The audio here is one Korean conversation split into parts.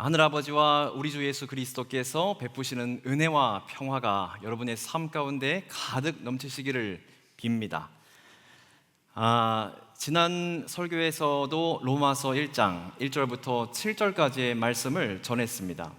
하늘아버지와 우리 주 예수 그리스도께서 베푸시는 은혜와 평화가 여러분의 삶 가운데 가득 넘치시기를 빕니다. 아, 지난 설교에서도 로마서 1장 1절부터 7절까지의 말씀을 전했습니다.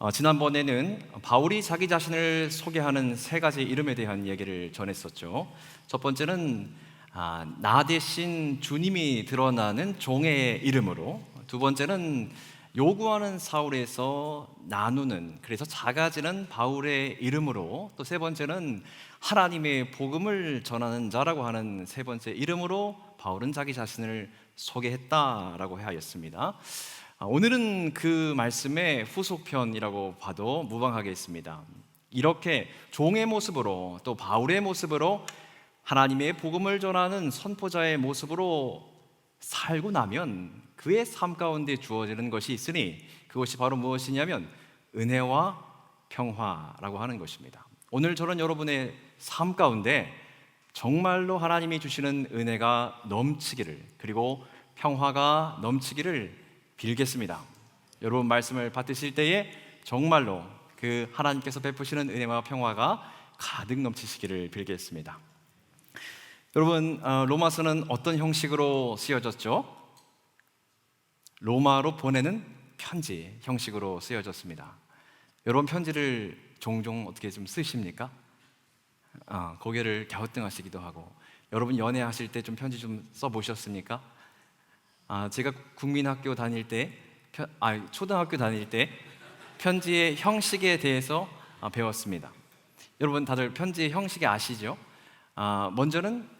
어, 지난번에는 바울이 자기 자신을 소개하는 세 가지 이름에 대한 얘기를 전했었죠. 첫 번째는 아, 나 대신 주님이 드러나는 종의 이름으로, 두 번째는 요구하는 사울에서 나누는 그래서 작아지는 바울의 이름으로, 또 세 번째는 하나님의 복음을 전하는 자라고 하는 세 번째 이름으로 바울은 자기 자신을 소개했다라고 하였습니다. 아, 오늘은 그 말씀의 후속편이라고 봐도 무방하겠습니다. 이렇게 종의 모습으로 또 바울의 모습으로 하나님의 복음을 전하는 선포자의 모습으로 살고 나면 그의 삶 가운데 주어지는 것이 있으니 그것이 바로 무엇이냐면 은혜와 평화라고 하는 것입니다. 오늘 저는 여러분의 삶 가운데 정말로 하나님이 주시는 은혜가 넘치기를 그리고 평화가 넘치기를 빌겠습니다. 여러분 말씀을 받으실 때에 정말로 그 하나님께서 베푸시는 은혜와 평화가 가득 넘치시기를 빌겠습니다. 여러분 어, 로마서는 어떤 형식으로 쓰여졌죠? 로마로 보내는 편지 형식으로 쓰여졌습니다. 여러분 편지를 종종 어떻게 좀 쓰십니까? 어, 고개를 갸우뚱하시기도 하고 여러분 연애하실 때 좀 편지 좀 써보셨습니까? 아, 제가 국민학교 다닐 때, 편, 아, 초등학교 다닐 때 편지의 형식에 대해서 아, 배웠습니다. 여러분 다들 편지의 형식이 아시죠? 아, 먼저는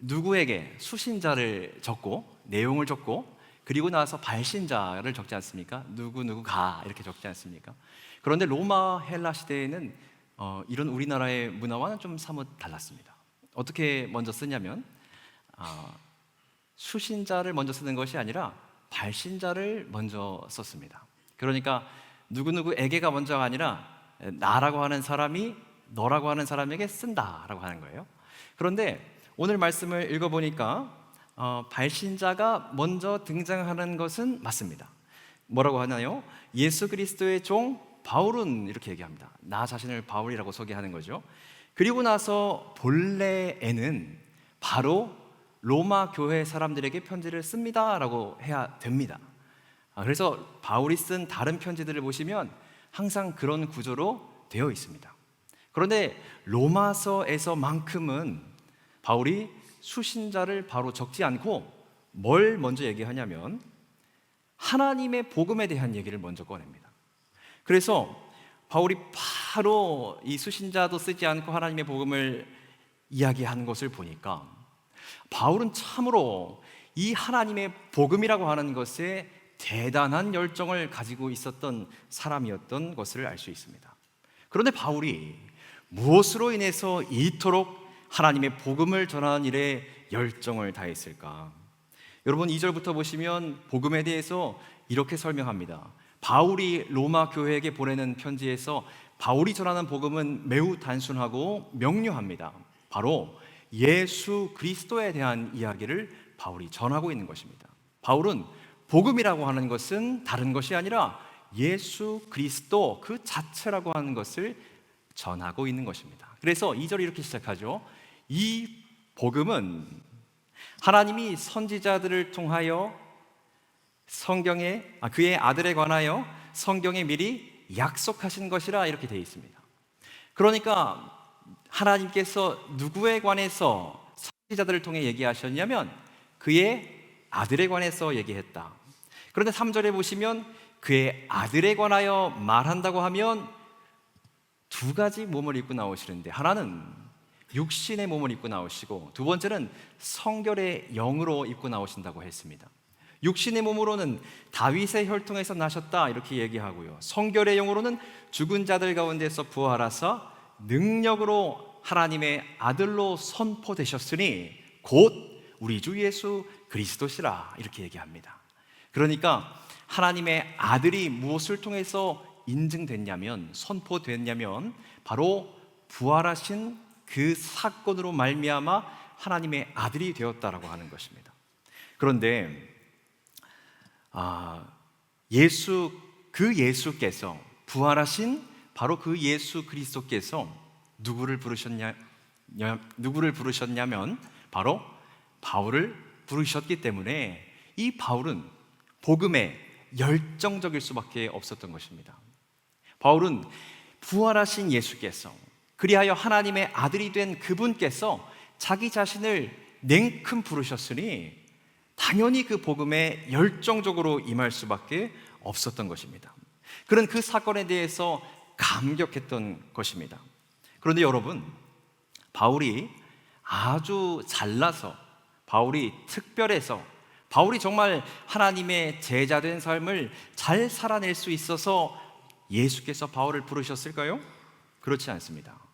누구에게 수신자를 적고 내용을 적고 그리고 나서 발신자를 적지 않습니까? 누구 누구가 이렇게 적지 않습니까? 그런데 로마 헬라 시대에는 어, 이런 우리나라의 문화와는 좀 사뭇 달랐습니다. 어떻게 먼저 쓰냐면 어, 수신자를 먼저 쓰는 것이 아니라 발신자를 먼저 썼습니다. 그러니까 누구 누구에게가 먼저가 아니라 나라고 하는 사람이 너라고 하는 사람에게 쓴다라고 하는 거예요. 그런데 오늘 말씀을 읽어보니까 어, 발신자가 먼저 등장하는 것은 맞습니다. 뭐라고 하나요? 예수 그리스도의 종 바울은 이렇게 얘기합니다. 나 자신을 바울이라고 소개하는 거죠. 그리고 나서 본래에는 바로 로마 교회 사람들에게 편지를 씁니다라고 해야 됩니다. 아, 그래서 바울이 쓴 다른 편지들을 보시면 항상 그런 구조로 되어 있습니다. 그런데 로마서에서만큼은 바울이 수신자를 바로 적지 않고 뭘 먼저 얘기하냐면 하나님의 복음에 대한 얘기를 먼저 꺼냅니다. 그래서 바울이 바로 이 수신자도 쓰지 않고 하나님의 복음을 이야기하는 것을 보니까 바울은 참으로 이 하나님의 복음이라고 하는 것에 대단한 열정을 가지고 있었던 사람이었던 것을 알 수 있습니다. 그런데 바울이 무엇으로 인해서 이토록 하나님의 복음을 전하는 일에 열정을 다했을까? 여러분 2절부터 보시면 복음에 대해서 이렇게 설명합니다. 바울이 로마 교회에게 보내는 편지에서 바울이 전하는 복음은 매우 단순하고 명료합니다. 바로 예수 그리스도에 대한 이야기를 바울이 전하고 있는 것입니다. 바울은 복음이라고 하는 것은 다른 것이 아니라 예수 그리스도 그 자체라고 하는 것을 전하고 있는 것입니다. 그래서 2절이 이렇게 시작하죠. 이 복음은 하나님이 선지자들을 통하여 성경에 아, 그의 아들에 관하여 성경에 미리 약속하신 것이라 이렇게 되어 있습니다. 그러니까 하나님께서 누구에 관해서 선지자들을 통해 얘기하셨냐면 그의 아들에 관해서 얘기했다. 그런데 3절에 보시면 그의 아들에 관하여 말한다고 하면 두 가지 몸을 입고 나오시는데 하나는 육신의 몸을 입고 나오시고 두 번째는 성결의 영으로 입고 나오신다고 했습니다. 육신의 몸으로는 다윗의 혈통에서 나셨다 이렇게 얘기하고요. 성결의 영으로는 죽은 자들 가운데서 부활하사 능력으로 하나님의 아들로 선포되셨으니 곧 우리 주 예수 그리스도시라 이렇게 얘기합니다. 그러니까 하나님의 아들이 무엇을 통해서 인증됐냐면 선포됐냐면 바로 부활하신 그 사건으로 말미암아 하나님의 아들이 되었다라고 하는 것입니다. 그런데 아, 예수 그 예수께서 부활하신 바로 그 예수 그리스도께서 누구를 부르셨냐 냐- 누구를 부르셨냐면 바로 바울을 부르셨기 때문에 이 바울은 복음에 열정적일 수밖에 없었던 것입니다. 바울은 부활하신 예수께서 그리하여 하나님의 아들이 된 그분께서 자기 자신을 냉큼 부르셨으니 당연히 그 복음에 열정적으로 임할 수밖에 없었던 것입니다. 그런 그 사건에 대해서 감격했던 것입니다. 그런데 여러분, 바울이 아주 잘나서, 바울이 특별해서, 바울이 정말 하나님의 제자된 삶을 잘 살아낼 수 있어서 예수께서 바울을 부르셨을까요? 그렇지 않습니다.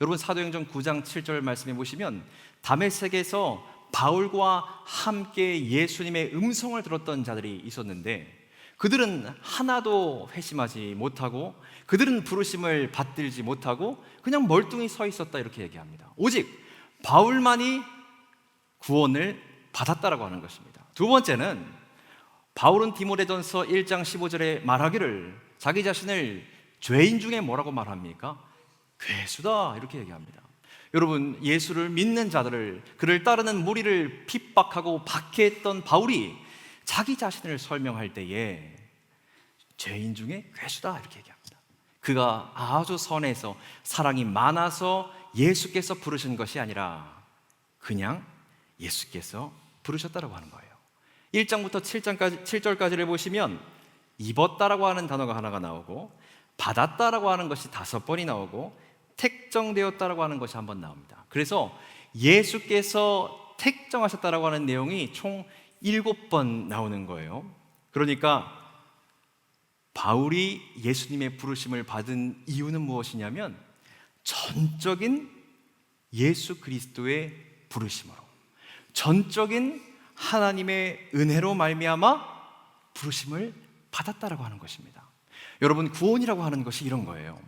여러분 사도행전 9장 7절 말씀해 보시면 다메섹에서 바울과 함께 예수님의 음성을 들었던 자들이 있었는데 그들은 하나도 회심하지 못하고 그들은 부르심을 받들지 못하고 그냥 멀뚱히 서 있었다 이렇게 얘기합니다. 오직 바울만이 구원을 받았다라고 하는 것입니다. 두 번째는 바울은 디모데전서 1장 15절에 말하기를 자기 자신을 죄인 중에 뭐라고 말합니까? 괴수다 이렇게 얘기합니다. 여러분 예수를 믿는 자들을 그를 따르는 무리를 핍박하고 박해했던 바울이 자기 자신을 설명할 때에 죄인 중에 괴수다 이렇게 얘기합니다. 그가 아주 선해서 사랑이 많아서 예수께서 부르신 것이 아니라 그냥 예수께서 부르셨다라고 하는 거예요. 1장부터 7장까지 7절까지를 보시면 입었다라고 하는 단어가 하나가 나오고 받았다라고 하는 것이 다섯 번이 나오고 택정되었다라고 하는 것이 한번 나옵니다. 그래서 예수께서 택정하셨다라고 하는 내용이 총 일곱 번 나오는 거예요. 그러니까 바울이 예수님의 부르심을 받은 이유는 무엇이냐면 전적인 예수 그리스도의 부르심으로 전적인 하나님의 은혜로 말미암아 부르심을 받았다라고 하는 것입니다. 여러분 구원이라고 하는 것이 이런 거예요.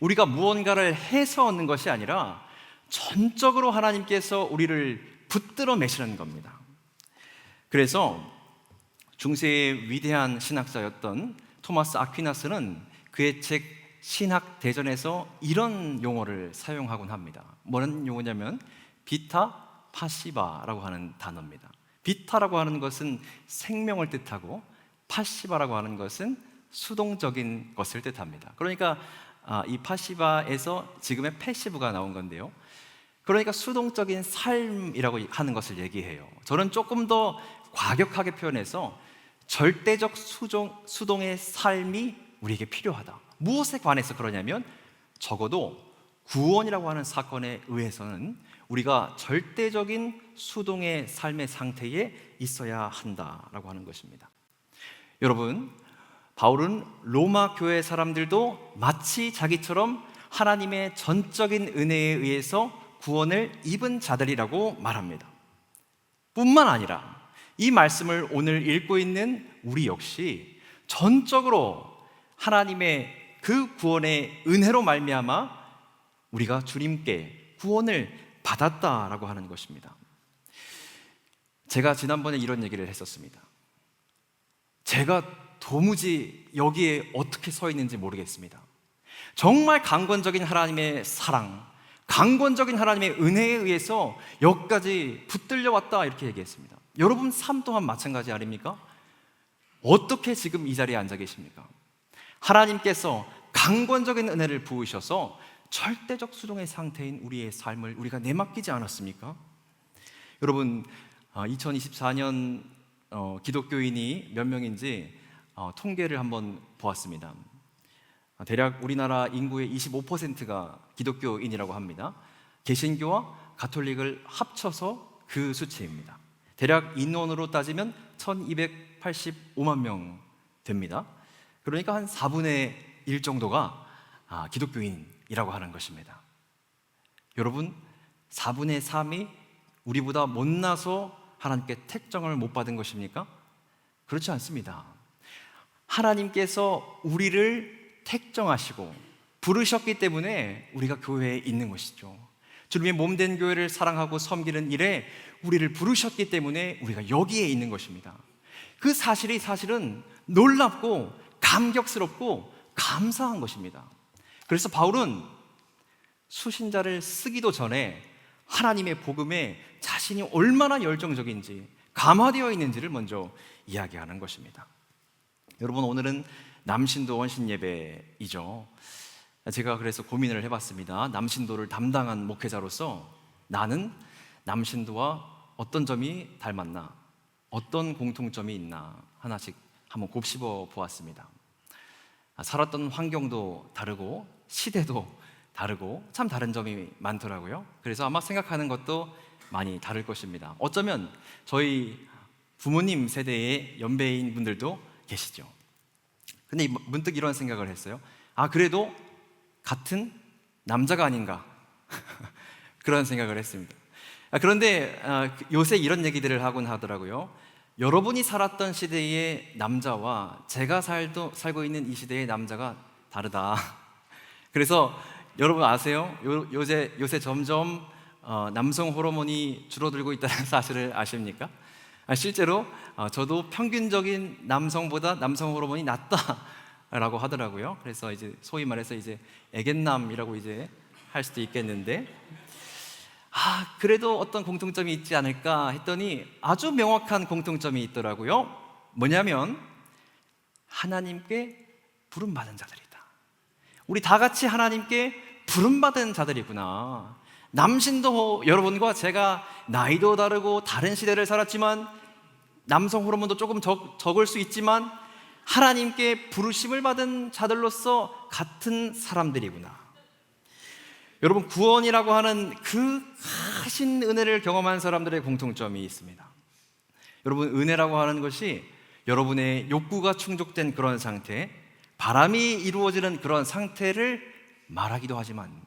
우리가 무언가를 해서 얻는 것이 아니라 전적으로 하나님께서 우리를 붙들어 매시는 겁니다. 그래서 중세의 위대한 신학자였던 토마스 아퀴나스는 그의 책 신학 대전에서 이런 용어를 사용하곤 합니다. 뭐는 용어냐면 비타 파시바라고 하는 단어입니다. 비타라고 하는 것은 생명을 뜻하고 파시바라고 하는 것은 수동적인 것을 뜻합니다. 그러니까 아, 이 파시바에서 지금의 패시브가 나온 건데요. 그러니까 수동적인 삶이라고 하는 것을 얘기해요. 저는 조금 더 과격하게 표현해서 절대적 수종, 수동의 삶이 우리에게 필요하다. 무엇에 관해서 그러냐면 적어도 구원이라고 하는 사건에 의해서는 우리가 절대적인 수동의 삶의 상태에 있어야 한다라고 하는 것입니다. 여러분, 바울은 로마 교회 사람들도 마치 자기처럼 하나님의 전적인 은혜에 의해서 구원을 입은 자들이라고 말합니다. 뿐만 아니라 이 말씀을 오늘 읽고 있는 우리 역시 전적으로 하나님의 그 구원의 은혜로 말미암아 우리가 주님께 구원을 받았다라고 하는 것입니다. 제가 지난번에 이런 얘기를 했었습니다. 제가 도무지 여기에 어떻게 서 있는지 모르겠습니다. 정말 강권적인 하나님의 사랑, 강권적인 하나님의 은혜에 의해서 여기까지 붙들려 왔다 이렇게 얘기했습니다. 여러분 삶 또한 마찬가지 아닙니까? 어떻게 지금 이 자리에 앉아 계십니까? 하나님께서 강권적인 은혜를 부으셔서 절대적 수동의 상태인 우리의 삶을 우리가 내맡기지 않았습니까? 여러분 2024년 어, 기독교인이 몇 명인지 어, 통계를 한번 보았습니다. 아, 대략 우리나라 인구의 25%가 기독교인이라고 합니다. 개신교와 가톨릭을 합쳐서 그 수치입니다. 대략 인원으로 따지면 1285만 명 됩니다. 그러니까 한 4분의 1 정도가 아, 기독교인이라고 하는 것입니다. 여러분, 4분의 3이 우리보다 못나서 하나님께 택정을 못 받은 것입니까? 그렇지 않습니다. 하나님께서 우리를 택정하시고 부르셨기 때문에 우리가 교회에 있는 것이죠. 주님의 몸 된 교회를 사랑하고 섬기는 일에 우리를 부르셨기 때문에 우리가 여기에 있는 것입니다. 그 사실이 사실은 놀랍고 감격스럽고 감사한 것입니다. 그래서 바울은 수신자를 쓰기도 전에 하나님의 복음에 자신이 얼마나 열정적인지 감화되어 있는지를 먼저 이야기하는 것입니다. 여러분 오늘은 남신도 원신 예배이죠. 제가 그래서 고민을 해봤습니다. 남신도를 담당한 목회자로서 나는 남신도와 어떤 점이 닮았나, 어떤 공통점이 있나 하나씩 한번 곱씹어 보았습니다. 아, 살았던 환경도 다르고 시대도 다르고 참 다른 점이 많더라고요. 그래서 아마 생각하는 것도 많이 다를 것입니다. 어쩌면 저희 부모님 세대의 연배인 분들도 계시죠. 근데 문득 이런 생각을 했어요. 아, 그래도 같은 남자가 아닌가. 그런 생각을 했습니다. 아, 그런데 아, 요새 이런 얘기들을 하곤 하더라고요. 여러분이 살았던 시대의 남자와 제가 살도, 살고 있는 이 시대의 남자가 다르다. 그래서 여러분 아세요? 요, 요새, 요새 점점 어, 남성 호르몬이 줄어들고 있다는 사실을 아십니까? 아, 실제로 어, 저도 평균적인 남성보다 남성 호르몬이 낮다라고 하더라고요. 그래서 이제 소위 말해서 이제 애견남이라고 이제 할 수도 있겠는데 아, 그래도 어떤 공통점이 있지 않을까 했더니 아주 명확한 공통점이 있더라고요. 뭐냐면 하나님께 부름 받은 자들이다. 우리 다 같이 하나님께 부름 받은 자들이구나. 남신도 여러분과 제가 나이도 다르고 다른 시대를 살았지만 남성 호르몬도 조금 적, 적을 수 있지만 하나님께 부르심을 받은 자들로서 같은 사람들이구나. 여러분 구원이라고 하는 그 크신 은혜를 경험한 사람들의 공통점이 있습니다. 여러분 은혜라고 하는 것이 여러분의 욕구가 충족된 그런 상태, 바람이 이루어지는 그런 상태를 말하기도 하지만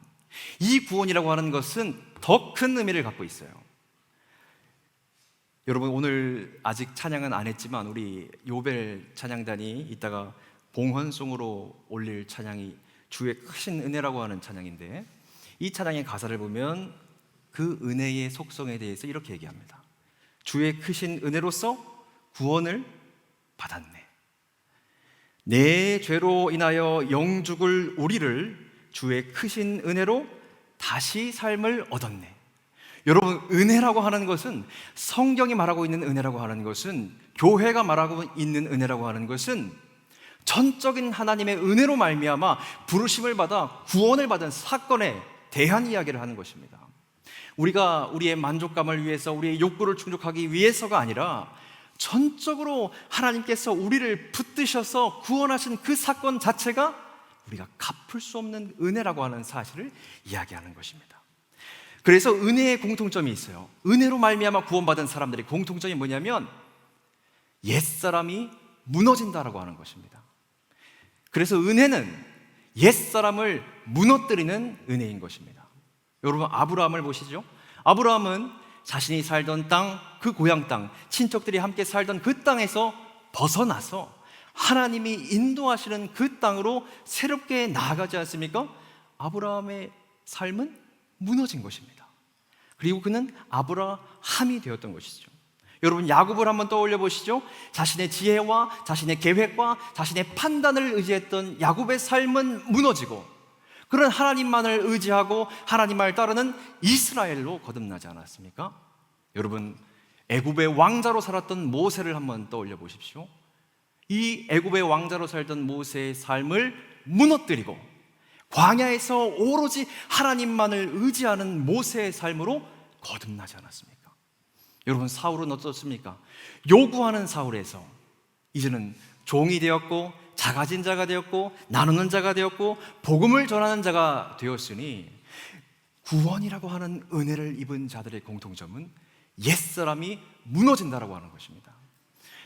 이 구원이라고 하는 것은 더 큰 의미를 갖고 있어요. 여러분 오늘 아직 찬양은 안 했지만 우리 요벨 찬양단이 이따가 봉헌송으로 올릴 찬양이 주의 크신 은혜라고 하는 찬양인데 이 찬양의 가사를 보면 그 은혜의 속성에 대해서 이렇게 얘기합니다. 주의 크신 은혜로서 구원을 받았네. 내 죄로 인하여 영죽을 우리를 주의 크신 은혜로 다시 삶을 얻었네. 여러분, 은혜라고 하는 것은 성경이 말하고 있는 은혜라고 하는 것은 교회가 말하고 있는 은혜라고 하는 것은 전적인 하나님의 은혜로 말미암아 부르심을 받아 구원을 받은 사건에 대한 이야기를 하는 것입니다. 우리가 우리의 만족감을 위해서 우리의 욕구를 충족하기 위해서가 아니라 전적으로 하나님께서 우리를 붙드셔서 구원하신 그 사건 자체가 우리가 갚을 수 없는 은혜라고 하는 사실을 이야기하는 것입니다. 그래서 은혜의 공통점이 있어요. 은혜로 말미암아 구원받은 사람들의 공통점이 뭐냐면 옛사람이 무너진다라고 하는 것입니다. 그래서 은혜는 옛사람을 무너뜨리는 은혜인 것입니다. 여러분 아브라함을 보시죠. 아브라함은 자신이 살던 땅, 그 고향 땅, 친척들이 함께 살던 그 땅에서 벗어나서 하나님이 인도하시는 그 땅으로 새롭게 나아가지 않습니까? 아브라함의 삶은 무너진 것입니다. 그리고 그는 아브라함이 되었던 것이죠. 여러분 야곱을 한번 떠올려 보시죠. 자신의 지혜와 자신의 계획과 자신의 판단을 의지했던 야곱의 삶은 무너지고 그런 하나님만을 의지하고 하나님만을 따르는 이스라엘로 거듭나지 않았습니까? 여러분 애굽의 왕자로 살았던 모세를 한번 떠올려 보십시오. 이 애굽의 왕자로 살던 모세의 삶을 무너뜨리고 광야에서 오로지 하나님만을 의지하는 모세의 삶으로 거듭나지 않았습니까? 여러분 사울은 어떻습니까? 요구하는 사울에서 이제는 종이 되었고 작아진 자가 되었고 나누는 자가 되었고 복음을 전하는 자가 되었으니 구원이라고 하는 은혜를 입은 자들의 공통점은 옛사람이 무너진다라고 하는 것입니다.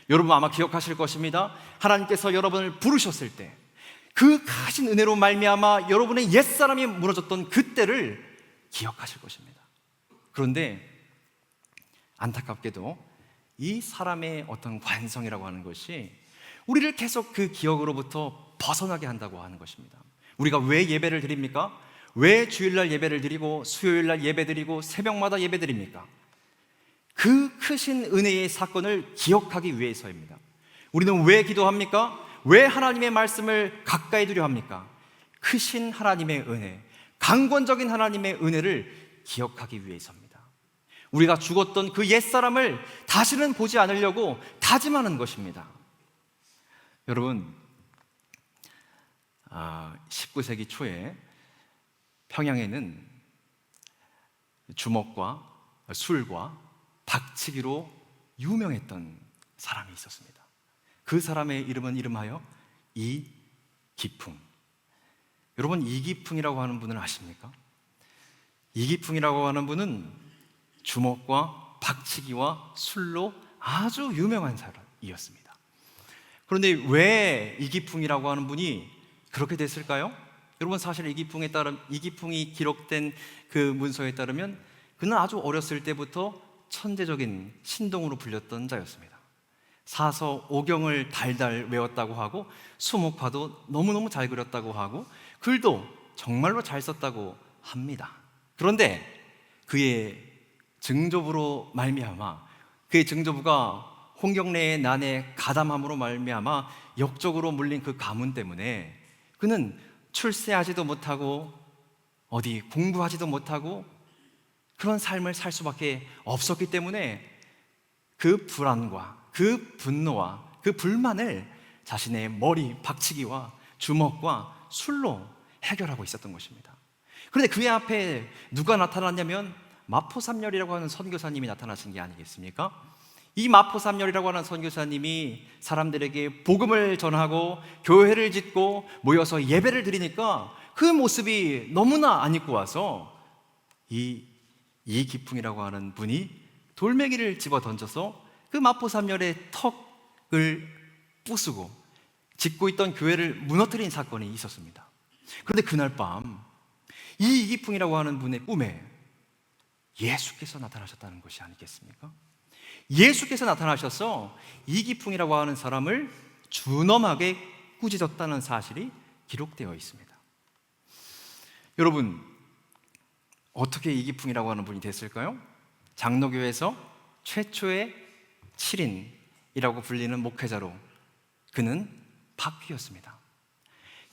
여러분 아마 기억하실 것입니다. 하나님께서 여러분을 부르셨을 때그 크신 은혜로 말미암아 여러분의 옛사람이 무너졌던 그때를 기억하실 것입니다. 그런데 안타깝게도 이 사람의 어떤 관성이라고 하는 것이 우리를 계속 그 기억으로부터 벗어나게 한다고 하는 것입니다. 우리가 왜 예배를 드립니까? 왜 주일날 예배를 드리고 수요일날 예배 드리고 새벽마다 예배 드립니까? 그 크신 은혜의 사건을 기억하기 위해서입니다. 우리는 왜 기도합니까? 왜 하나님의 말씀을 가까이 두려 합니까? 크신 하나님의 은혜, 강권적인 하나님의 은혜를 기억하기 위해서입니다. 우리가 죽었던 그 옛사람을 다시는 보지 않으려고 다짐하는 것입니다. 여러분, 아, 19세기 초에 평양에는 주먹과 술과 박치기로 유명했던 사람이 있었습니다. 그 사람의 이름은 이름하여 이기풍. 여러분 이기풍이라고 하는 분을 아십니까? 이기풍이라고 하는 분은 주먹과 박치기와 술로 아주 유명한 사람이었습니다. 그런데 왜 이기풍이라고 하는 분이 그렇게 됐을까요? 여러분 사실 이기풍에 따른 이기풍이 기록된 그 문서에 따르면 그는 아주 어렸을 때부터 천재적인 신동으로 불렸던 자였습니다. 사서 오경을 달달 외웠다고 하고 수목화도 너무너무 잘 그렸다고 하고 글도 정말로 잘 썼다고 합니다. 그런데 그의 증조부로 말미암아 그의 증조부가 홍경래의 난의 가담함으로 말미암아 역적으로 물린 그 가문 때문에 그는 출세하지도 못하고 어디 공부하지도 못하고 그런 삶을 살 수밖에 없었기 때문에 그 불안과 그 분노와 그 불만을 자신의 머리 박치기와 주먹과 술로 해결하고 있었던 것입니다. 그런데 그의 앞에 누가 나타났냐면 마포삼열이라고 하는 선교사님이 나타나신 게 아니겠습니까? 이 마포삼열이라고 하는 선교사님이 사람들에게 복음을 전하고 교회를 짓고 모여서 예배를 드리니까 그 모습이 너무나 안 입고 와서 이 이 기풍이라고 하는 분이 돌멩이를 집어 던져서 그 마포삼열의 턱을 부수고 짓고 있던 교회를 무너뜨린 사건이 있었습니다. 그런데 그날 밤 이 이기풍이라고 하는 분의 꿈에 예수께서 나타나셨다는 것이 아니겠습니까? 예수께서 나타나셔서 이기풍이라고 하는 사람을 준엄하게 꾸짖었다는 사실이 기록되어 있습니다. 여러분, 어떻게 이기풍이라고 하는 분이 됐을까요? 장로교에서 최초의 7인이라고 불리는 목회자로 그는 바뀌었습니다.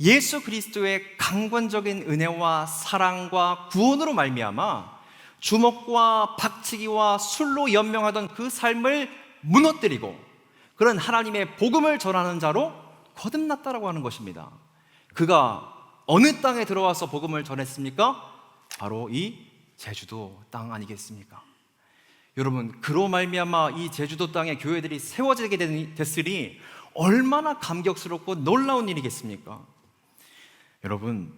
예수 그리스도의 강권적인 은혜와 사랑과 구원으로 말미암아 주먹과 박치기와 술로 연명하던 그 삶을 무너뜨리고 그런 하나님의 복음을 전하는 자로 거듭났다라고 하는 것입니다. 그가 어느 땅에 들어와서 복음을 전했습니까? 바로 이 제주도 땅 아니겠습니까? 여러분 그로 말미암아 이 제주도 땅에 교회들이 세워지게 됐으니 얼마나 감격스럽고 놀라운 일이겠습니까? 여러분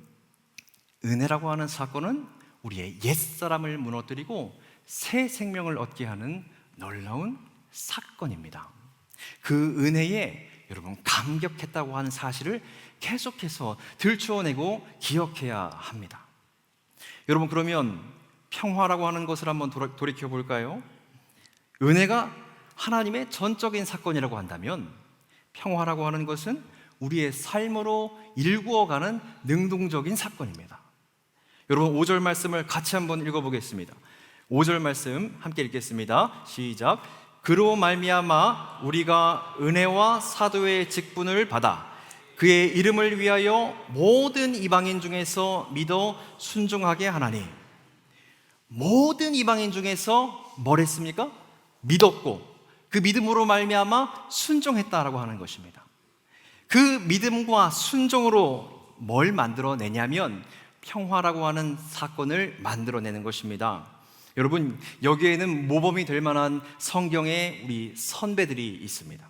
은혜라고 하는 사건은 우리의 옛 사람을 무너뜨리고 새 생명을 얻게 하는 놀라운 사건입니다. 그 은혜에 여러분 감격했다고 하는 사실을 계속해서 들추어내고 기억해야 합니다. 여러분 그러면 평화라고 하는 것을 한번 돌이켜 볼까요? 은혜가 하나님의 전적인 사건이라고 한다면 평화라고 하는 것은 우리의 삶으로 일구어가는 능동적인 사건입니다. 여러분 5절 말씀을 같이 한번 읽어 보겠습니다. 5절 말씀 함께 읽겠습니다. 시작. 그로 말미암아 우리가 은혜와 사도의 직분을 받아 그의 이름을 위하여 모든 이방인 중에서 믿어 순종하게 하나니 모든 이방인 중에서 뭘 했습니까? 믿었고 그 믿음으로 말미암아 순종했다라고 하는 것입니다. 그 믿음과 순종으로 뭘 만들어내냐면 평화라고 하는 사건을 만들어내는 것입니다. 여러분 여기에는 모범이 될 만한 성경의 우리 선배들이 있습니다.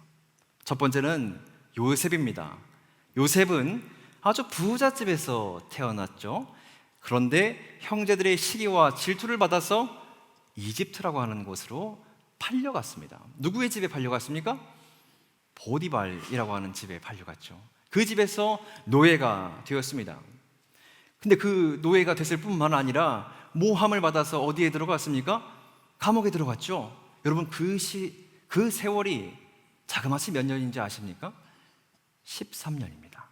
첫 번째는 요셉입니다. 요셉은 아주 부잣집에서 태어났죠. 그런데 형제들의 시기와 질투를 받아서 이집트라고 하는 곳으로 팔려갔습니다. 누구의 집에 팔려갔습니까? 보디발이라고 하는 집에 팔려갔죠. 그 집에서 노예가 되었습니다. 근데 그 노예가 됐을 뿐만 아니라 모함을 받아서 어디에 들어갔습니까? 감옥에 들어갔죠. 여러분 그 시, 그 세월이 자그마치 몇 년인지 아십니까? 13년입니다.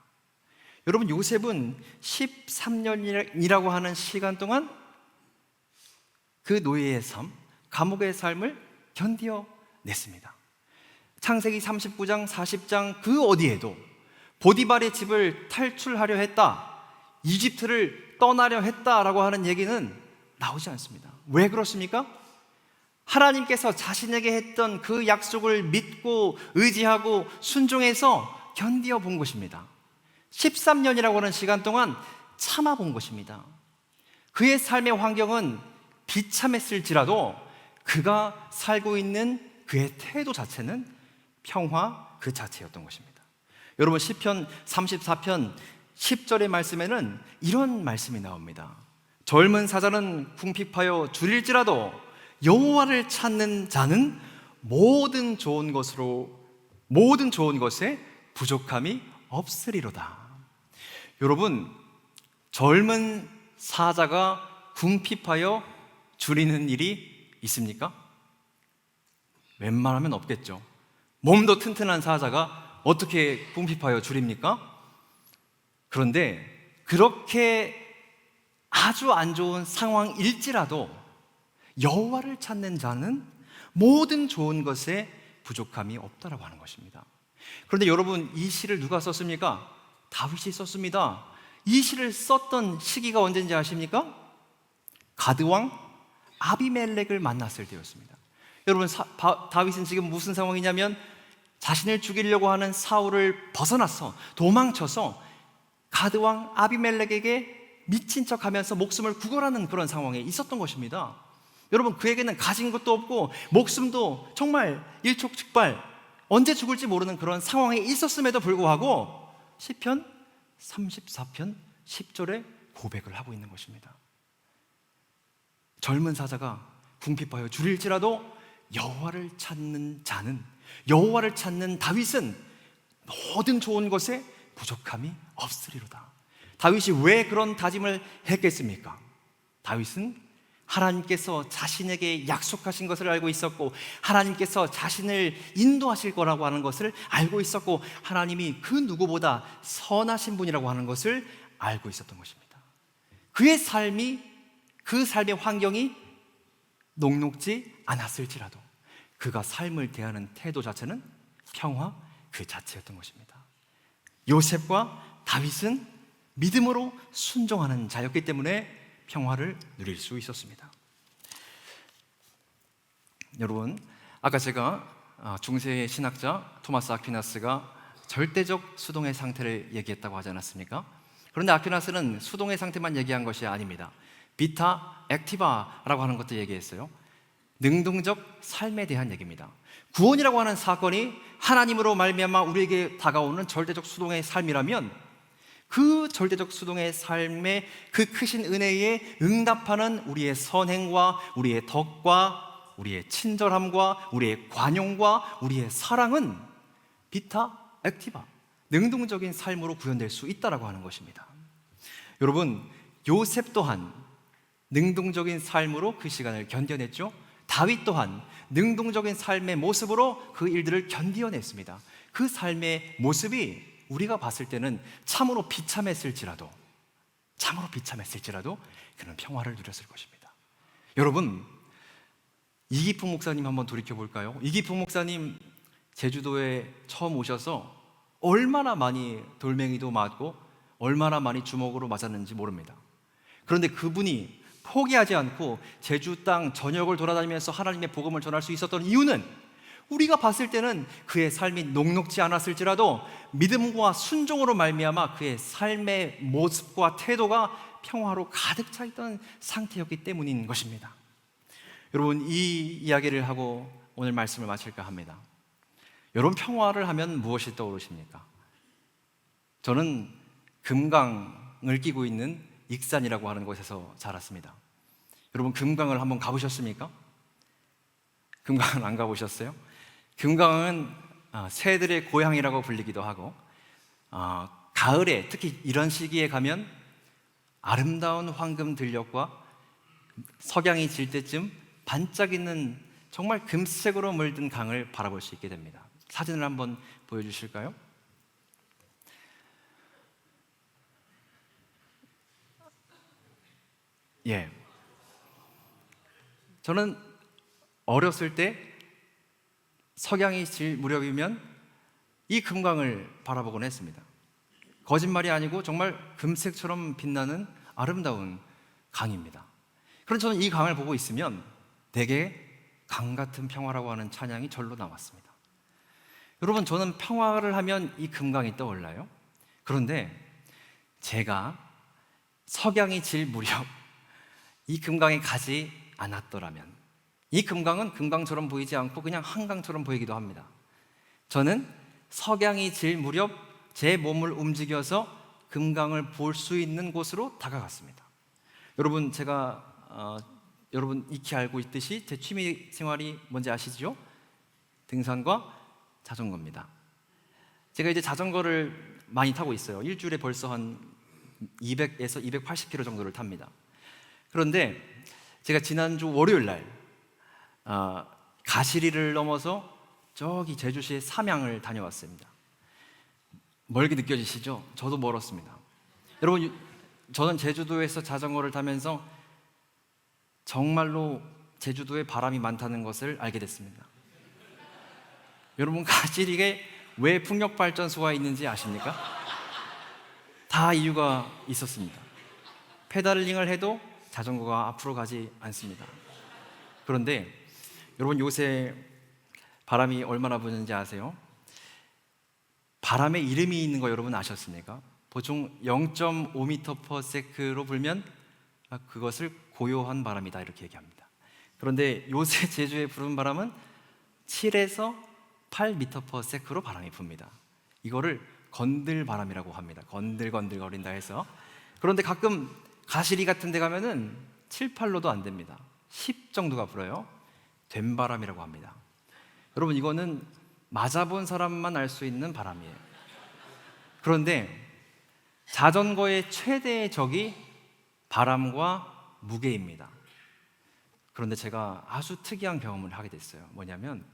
여러분 요셉은 13년이라고 하는 시간 동안 그 노예의 삶, 감옥의 삶을 견디어 냈습니다. 창세기 39장, 40장 그 어디에도 보디발의 집을 탈출하려 했다. 이집트를 떠나려 했다라고 하는 얘기는 나오지 않습니다. 왜 그렇습니까? 하나님께서 자신에게 했던 그 약속을 믿고 의지하고 순종해서 견디어 본 것입니다. 13년이라고 하는 시간 동안 참아 본 것입니다. 그의 삶의 환경은 비참했을지라도 그가 살고 있는 그의 태도 자체는 평화 그 자체였던 것입니다. 여러분 시편 34편 10절의 말씀에는 이런 말씀이 나옵니다. 젊은 사자는 궁핍하여 줄일지라도 여호와를 찾는 자는 모든 좋은 것으로 모든 좋은 것에 부족함이 없으리로다. 여러분 젊은 사자가 궁핍하여 줄이는 일이 있습니까? 웬만하면 없겠죠. 몸도 튼튼한 사자가 어떻게 궁핍하여 줄입니까? 그런데 그렇게 아주 안 좋은 상황일지라도 여호와를 찾는 자는 모든 좋은 것에 부족함이 없다라고 하는 것입니다. 그런데 여러분 이 시를 누가 썼습니까? 다윗이 썼습니다. 이 시를 썼던 시기가 언제인지 아십니까? 가드 왕 아비멜렉을 만났을 때였습니다. 여러분 사, 바, 다윗은 지금 무슨 상황이냐면 자신을 죽이려고 하는 사울을 벗어나서 도망쳐서 가드 왕 아비멜렉에게 미친 척하면서 목숨을 구걸하는 그런 상황에 있었던 것입니다. 여러분 그에게는 가진 것도 없고 목숨도 정말 일촉즉발 언제 죽을지 모르는 그런 상황에 있었음에도 불구하고 시편 34편 10절에 고백을 하고 있는 것입니다. 젊은 사자가 궁핍하여 줄일지라도 여호와를 찾는 자는 여호와를 찾는 다윗은 모든 좋은 것에 부족함이 없으리로다. 다윗이 왜 그런 다짐을 했겠습니까? 다윗은 하나님께서 자신에게 약속하신 것을 알고 있었고 하나님께서 자신을 인도하실 거라고 하는 것을 알고 있었고 하나님이 그 누구보다 선하신 분이라고 하는 것을 알고 있었던 것입니다. 그의 삶이 그 삶의 환경이 녹록지 않았을지라도 그가 삶을 대하는 태도 자체는 평화 그 자체였던 것입니다. 요셉과 다윗은 믿음으로 순종하는 자였기 때문에 평화를 누릴 수 있었습니다. 여러분, 아까 제가 아, 중세의 신학자 토마스 아퀴나스가 절대적 수동의 상태를 얘기했다고 하지 않았습니까? 그런데 아퀴나스는 수동의 상태만 얘기한 것이 아닙니다. 비타 액티바라고 하는 것도 얘기했어요. 능동적 삶에 대한 얘기입니다. 구원이라고 하는 사건이 하나님으로 말미암아 우리에게 다가오는 절대적 수동의 삶이라면 그 절대적 수동의 삶의 그 크신 은혜에 응답하는 우리의 선행과 우리의 덕과 우리의 친절함과 우리의 관용과 우리의 사랑은 비타 액티바 능동적인 삶으로 구현될 수 있다라고 하는 것입니다. 여러분 요셉 또한 능동적인 삶으로 그 시간을 견뎌냈죠. 다윗 또한 능동적인 삶의 모습으로 그 일들을 견디어냈습니다. 그 삶의 모습이 우리가 봤을 때는 참으로 비참했을지라도 참으로 비참했을지라도 그는 평화를 누렸을 것입니다. 여러분 이기풍 목사님 한번 돌이켜 볼까요? 이기풍 목사님 제주도에 처음 오셔서 얼마나 많이 돌멩이도 맞고 얼마나 많이 주먹으로 맞았는지 모릅니다. 그런데 그분이 포기하지 않고 제주 땅 전역을 돌아다니면서 하나님의 복음을 전할 수 있었던 이유는 우리가 봤을 때는 그의 삶이 녹록지 않았을지라도 믿음과 순종으로 말미암아 그의 삶의 모습과 태도가 평화로 가득 차 있던 상태였기 때문인 것입니다. 여러분 이 이야기를 하고 오늘 말씀을 마칠까 합니다. 여러분 평화를 하면 무엇이 떠오르십니까? 저는 금강을 끼고 있는 익산이라고 하는 곳에서 자랐습니다. 여러분 금강을 한번 가보셨습니까? 금강은 안 가보셨어요? 금강은 아, 새들의 고향이라고 불리기도 하고 어, 가을에 특히 이런 시기에 가면 아름다운 황금 들녘과 석양이 질 때쯤 반짝이는 정말 금색으로 물든 강을 바라볼 수 있게 됩니다. 사진을 한번 보여주실까요? 예. 저는 어렸을 때 석양이 질 무렵이면 이 금강을 바라보곤 했습니다. 거짓말이 아니고 정말 금색처럼 빛나는 아름다운 강입니다. 그런 저는 이 강을 보고 있으면 대개 강 같은 평화라고 하는 찬양이 절로 나왔습니다. 여러분 저는 평화를 하면 이 금강이 떠올라요. 그런데 제가 석양이 질 무렵 이 금강에 가지 않았더라면 이 금강은 금강처럼 보이지 않고 그냥 한강처럼 보이기도 합니다. 저는 석양이 질 무렵 제 몸을 움직여서 금강을 볼 수 있는 곳으로 다가갔습니다. 여러분 제가 어, 여러분 익히 알고 있듯이 제 취미 생활이 뭔지 아시죠? 등산과 자전거입니다. 제가 이제 자전거를 많이 타고 있어요. 일주일에 벌써 한 200에서 280km 정도를 탑니다. 그런데 제가 지난주 월요일 날 아, 가시리를 넘어서 저기 제주시의 삼양을 다녀왔습니다. 멀게 느껴지시죠? 저도 멀었습니다. 여러분, 유- 저는 제주도에서 자전거를 타면서 정말로 제주도에 바람이 많다는 것을 알게 됐습니다. 여러분, 가시리에 왜 풍력 발전소가 있는지 아십니까? 다 이유가 있었습니다. 페달링을 해도 자전거가 앞으로 가지 않습니다. 그런데 여러분 요새 바람이 얼마나 부는지 아세요? 바람에 이름이 있는 거 여러분 아셨습니까? 보통 0.5m/s로 불면 아, 그것을 고요한 바람이다 이렇게 얘기합니다. 그런데 요새 제주에 부는 바람은 7에서 8m/s로 바람이 붑니다. 이거를 건들 바람이라고 합니다. 건들건들 거린다 해서 그런데 가끔 가시리 같은 데 가면은 7, 8로도 안 됩니다. 10 정도가 불어요. 된 바람이라고 합니다. 여러분 이거는 맞아본 사람만 알 수 있는 바람이에요. 그런데 자전거의 최대의 적이 바람과 무게입니다. 그런데 제가 아주 특이한 경험을 하게 됐어요. 뭐냐면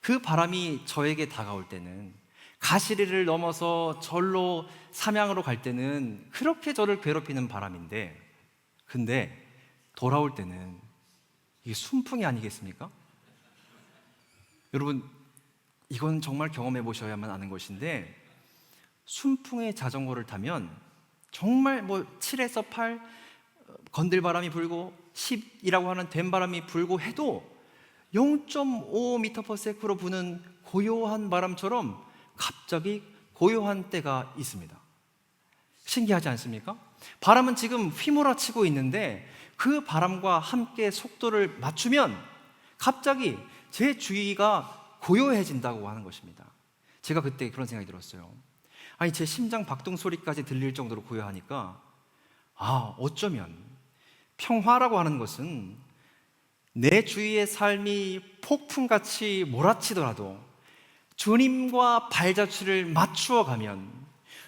그 바람이 저에게 다가올 때는 가시리를 넘어서 절로 삼양으로 갈 때는 그렇게 저를 괴롭히는 바람인데 근데 돌아올 때는 이게 순풍이 아니겠습니까? 여러분 이건 정말 경험해 보셔야만 아는 것인데 순풍의 자전거를 타면 정말 뭐 7에서 8 어, 건들바람이 불고 10이라고 하는 된바람이 불고 해도 0.5m/s로 부는 고요한 바람처럼 갑자기 고요한 때가 있습니다. 신기하지 않습니까? 바람은 지금 휘몰아치고 있는데 그 바람과 함께 속도를 맞추면 갑자기 제 주위가 고요해진다고 하는 것입니다. 제가 그때 그런 생각이 들었어요. 아니, 제 심장 박동 소리까지 들릴 정도로 고요하니까, 아, 어쩌면 평화라고 하는 것은 내 주위의 삶이 폭풍같이 몰아치더라도 주님과 발자취를 맞추어 가면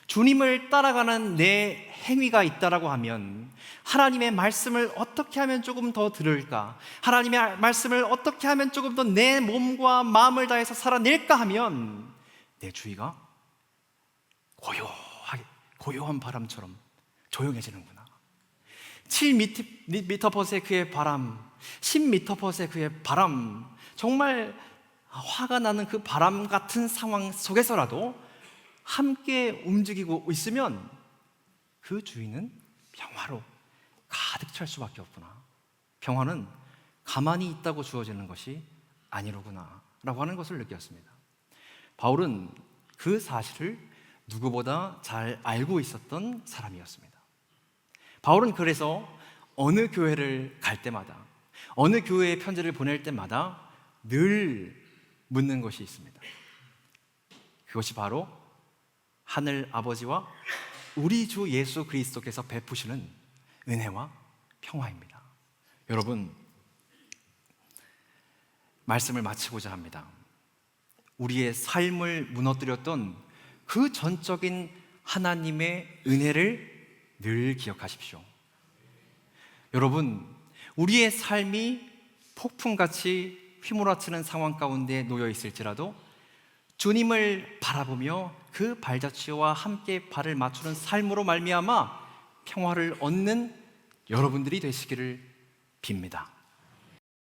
주님을 따라가는 내 행위가 있다라고 하면 하나님의 말씀을 어떻게 하면 조금 더 들을까? 하나님의 말씀을 어떻게 하면 조금 더 내 몸과 마음을 다해서 살아낼까 하면 내 주위가 고요하게 고요한 바람처럼 조용해지는구나. 7m/s의 바람, 10m/s의 바람, 정말 화가 나는 그 바람 같은 상황 속에서라도 함께 움직이고 있으면 그 주인은 평화로 가득 찰 수밖에 없구나. 평화는 가만히 있다고 주어지는 것이 아니로구나. 라고 하는 것을 느꼈습니다. 바울은 그 사실을 누구보다 잘 알고 있었던 사람이었습니다. 바울은 그래서 어느 교회를 갈 때마다, 어느 교회에 편지를 보낼 때마다 늘 묻는 것이 있습니다. 그것이 바로 하늘 아버지와 우리 주 예수 그리스도께서 베푸시는 은혜와 평화입니다. 여러분, 말씀을 마치고자 합니다. 우리의 삶을 무너뜨렸던 그 전적인 하나님의 은혜를 늘 기억하십시오. 여러분, 우리의 삶이 폭풍같이 휘몰아치는 상황 가운데 놓여 있을지라도 주님을 바라보며 그 발자취와 함께 발을 맞추는 삶으로 말미암아 평화를 얻는 여러분들이 되시기를 빕니다.